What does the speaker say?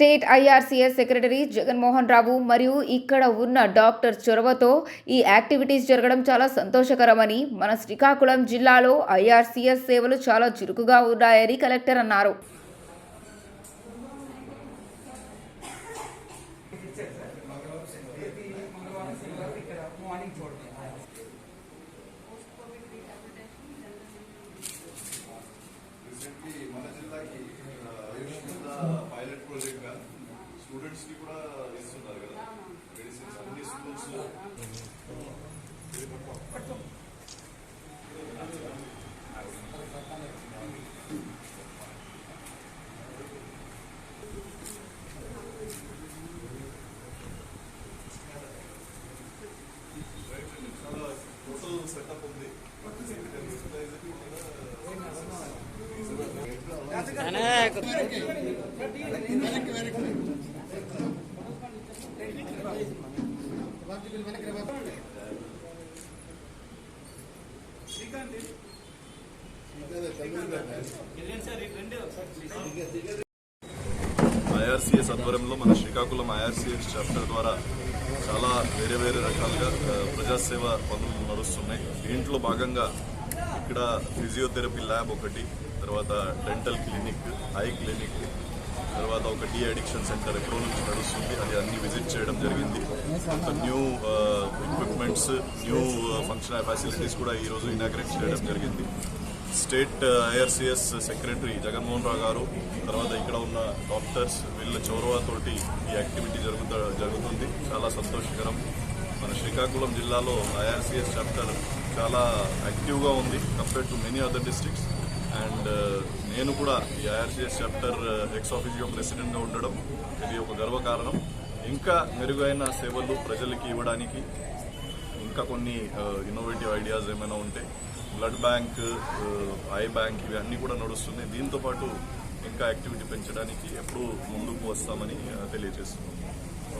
State IRCS secretary Jaganmohan Rao మరియు ఇక్కడ ఉన్న డాక్టర్ చొరవతో ఈ యాక్టివిటీస్ జరగడం చాలా సంతోషకరమని మన శ్రీకాకుళం జిల్లాలో ఐఆర్సీఎస్ సేవలు చాలా చురుకుగా ఉన్నాయని కలెక్టర్ అన్నారు. రీసెంట్లీ స్టూడెంట్స్కి కూడా ఇస్తున్నారు కదా. మెడిసిన్స్ అన్ని స్కూల్స్లో. చాలా టోటల్ సెటప్ ఉంది. ఐఆర్సీఎస్ ఆధ్వర్యంలో మన శ్రీకాకుళం ఐఆర్సీఎస్ చాప్టర్ ద్వారా చాలా వేరే వేరే రకాలుగా ప్రజాసేవ పనులు నడుస్తున్నాయి. దీంట్లో భాగంగా ఇక్కడ ఫిజియోథెరపీ ల్యాబ్ ఒకటి తర్వాత డెంటల్ క్లినిక్ ఐ క్లినిక్ తర్వాత ఒక డి అడిక్షన్ సెంటర్ ఎప్పుడో నుంచి నడుస్తుంది. అది అన్ని విజిట్ చేయడం జరిగింది. కొంత new equipments new function facilities కూడా ఈరోజు ఇనాగ్రేట్ చేయడం జరిగింది. State IRCS secretary Jaganmohan Rao garu తర్వాత ఇక్కడ ఉన్న డాక్టర్స్ వీళ్ళ చౌరవతోటి ఈ యాక్టివిటీ జరుగుత జరుగుతుంది. చాలా సంతోషకరం. మన శ్రీకాకుళం జిల్లాలో ఐఆర్సిఎస్ చాప్టర్ చాలా యాక్టివ్గా ఉంది compare to many other districts and నేను కూడా ఈ ఐఆర్సీఎస్ చాప్టర్ ఎక్స్ ఆఫీసియో ప్రెసిడెంట్గా ఉండడం ఇది ఒక గర్వకారణం ఇంకా మెరుగైన సేవలు ప్రజలకి ఇవ్వడానికి ఇంకా కొన్ని ఇన్నోవేటివ్ ఐడియాస్ ఏమైనా ఉంటే బ్లడ్ బ్యాంక్ ఐ బ్యాంక్ ఇవి అన్నీ కూడా నడుస్తున్నాయి. దీంతో పాటు ఇంకా యాక్టివిటీ పెంచడానికి ఎప్పుడూ ముందుకు వస్తామని ఆ, తెలియజేస్తున్నాం